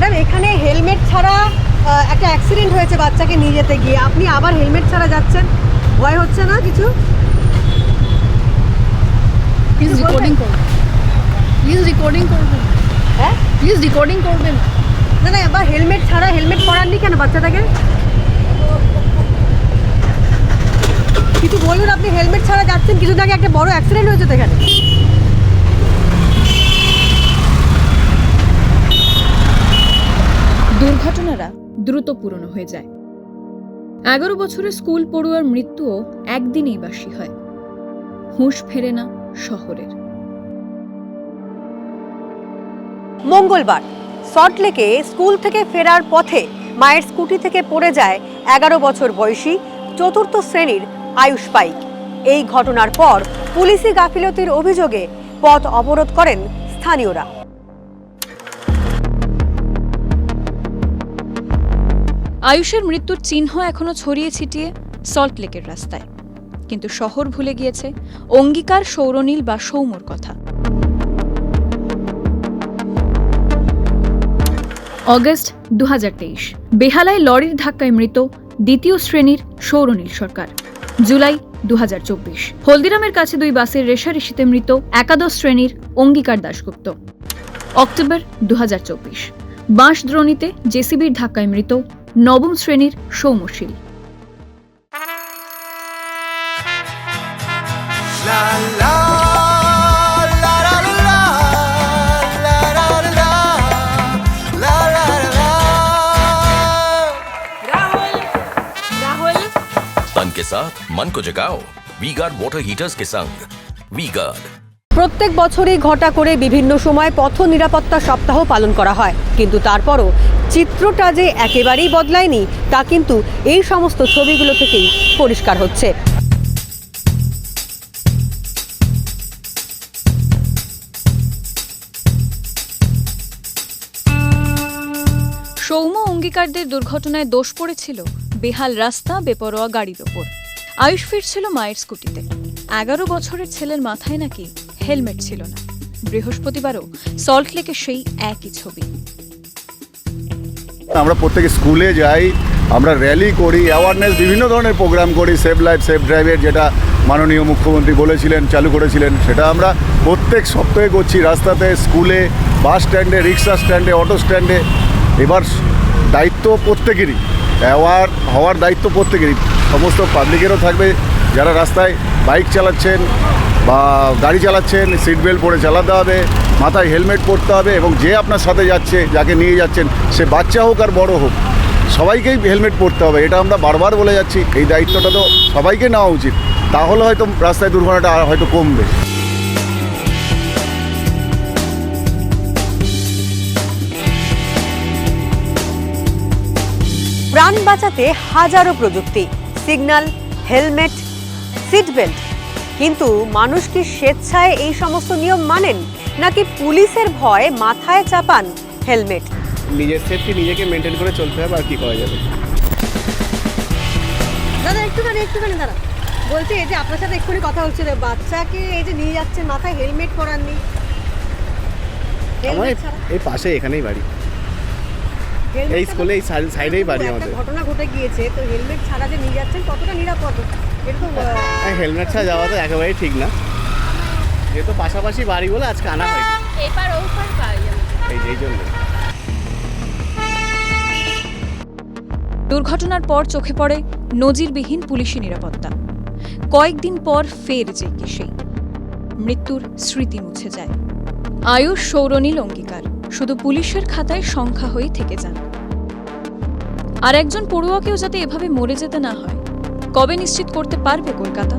Madam এখানে helmet ছাড়া একটা অ্যাক্সিডেন্ট হয়েছে বাচ্চাকে নিয়ে যেতে গিয়ে। আপনি আবার হেলমেট ছাড়া যাচ্ছেন? ভয় হচ্ছে না কিছু? প্লিজ রেকর্ডিং করবেন প্লিজ রেকর্ডিং করবেন হ্যাঁ? প্লিজ রেকর্ডিং করবেন। না না আবার হেলমেট ছাড়া হেলমেট পরাননি কেন বাচ্চাটাকে? কিছু বলুন আপনি হেলমেট ছাড়া যাচ্ছেন? কিছুদিন আগে একটা বড় অ্যাক্সিডেন্ট হয়েছে তো এখানে দুর্ঘটনারা দ্রুত পুরনো হয়ে যায়। এগারো বছরের স্কুল পড়ুয়ার মৃত্যুও একদিনেই বাসি হয়। হুঁশ ফেরে না শহরের। মঙ্গলবার সল্টলেকে স্কুল থেকে ফেরার পথে মায়ের স্কুটি থেকে পড়ে যায় এগারো বছর বয়সী চতুর্থ শ্রেণির আয়ুষ পাইক। এই ঘটনার পর পুলিশি গাফিলতির অভিযোগে পথ অবরোধ করেন স্থানীয়রা। আয়ুষের মৃত্যুর চিহ্ন এখনও ছড়িয়ে ছিটিয়ে সল্টলেকের রাস্তায়। কিন্তু শহর ভুলে গিয়েছে অঙ্গীকার সৌরনীল বা সৌমর কথা। অগস্ট দু বেহালায় লরির ধাক্কায় মৃত দ্বিতীয় শ্রেণির সৌরনীল সরকার। জুলাই দু হাজার চব্বিশ, হলদিরামের কাছে দুই বাসের রেশারেশিতে মৃত একাদশ শ্রেণির অঙ্গীকার দাশগুপ্ত। অক্টোবর দু বাঁশদ্রোণীতে জেসিবির ধাক্কায় মৃত নবম শ্রেণীর সৌম্যশীল तन के साथ मन को जगाओ वी गार्ड वॉटर हीटर्स के संग वी गार्ड প্রত্যেক বছরই ঘটা করে বিভিন্ন সময় পথ নিরাপত্তা সপ্তাহ পালন করা হয়। কিন্তু তারপরও চিত্রটা যে একেবারেই বদলায়নি, তা কিন্তু এই সমস্ত ছবিগুলো থেকেই পরিষ্কার হচ্ছে। সৌম্য অঙ্গীকারদের দুর্ঘটনায় দোষ পড়েছিল বেহাল রাস্তা, বেপরোয়া গাড়ির ওপর। আয়ুষ ফিরছিল মায়ের স্কুটিতে। এগারো বছরের ছেলের মাথায় নাকি হেলমেট ছিল না। বৃহস্পতিবারও সল্টলেকের সেই একই ছবি। আমরা প্রত্যেকে স্কুলে যাই, আমরা র্যালি করি অ্যাওয়ারনেস বিভিন্ন ধরনের প্রোগ্রাম করি সেভ লাইফ সেভ ড্রাইভের যেটা মাননীয় মুখ্যমন্ত্রী বলেছিলেন, চালু করেছিলেন, সেটা আমরা প্রত্যেক সপ্তাহে করছি। রাস্তাতে, স্কুলে, বাস স্ট্যান্ডে রিক্সা স্ট্যান্ডে অটো স্ট্যান্ডে এবার দায়িত্ব প্রত্যেকেরই অ্যাওয়ার হওয়ার দায়িত্ব প্রত্যেকেরই, সমস্ত পাবলিকেরও থাকবে, যারা রাস্তায় বাইক চালাচ্ছেন বা গাড়ি চালাচ্ছেন সিট বেল্ট পরে চালাতে হবে, মাথায় হেলমেট পরতে হবে এবং যে আপনার সাথে যাচ্ছে, যাকে নিয়ে যাচ্ছেন, সে বাচ্চা হোক আর বড় হোক, সবাইকেই হেলমেট পরতে হবে। এটা আমরা বারবার বলে যাচ্ছি, এই দায়িত্বটা তো সবাইকে নেওয়া উচিত। তাহলে হয়তো রাস্তায় দুর্ঘটনাটা হয়তো কমবে। প্রাণ বাঁচাতে হাজারো প্রযুক্তি সিগন্যাল হেলমেট সিট বেল্ট কিন্তু মানুষ কি স্বেচ্ছায় এই সমস্ত নিয়ম মানেন? নাকি পুলিশের ভয় মাথায় চাপান হেলমেট? নিজের সেফটি নিজেকে মেনটেন করে চলতে হবে আর কি করা যাবে? দাদা একটুখানি একটুখানি দাঁড়া বলছি এই যে আপনার সাথে এক্ষুনি কথা হচ্ছিল বাচ্চাকে এই যে নিয়ে যাচ্ছেন মাথায় হেলমেট পরাননি। এই- পাশে এখানেই বাড়ি। এই স্কুলে এই সাইড- সাইডেই বাড়ি আমাদের। ঘটনা ঘটে গিয়েছে তো হেলমেট ছাড়া যে নিয়ে যাচ্ছেন কতটা নিরাপদ? এরকম হ্যাঁ হেলমেট ছাড়া যাওয়া তো একেবারেই ঠিক না। যেহেতু পাশাপাশি বাড়ি বলে আজকে আনা হয়নি। এই যে এই জন্য। দুর্ঘটনার পর চোখে পড়ে নজিরবিহীন পুলিশি নিরাপত্তা। কয়েকদিন পর ফের যে কি সেই মৃত্যুর স্মৃতি মুছে যায়। আয়ুষ সৌরনীল অঙ্গীকার। শুধু পুলিশের খাতায় সংখ্যা হয়ে থেকে যান। আর একজন পড়ুয়াকেও যাতে এভাবে মরে যেতে না হয়, কবে নিশ্চিত করতে পারবে কলকাতা?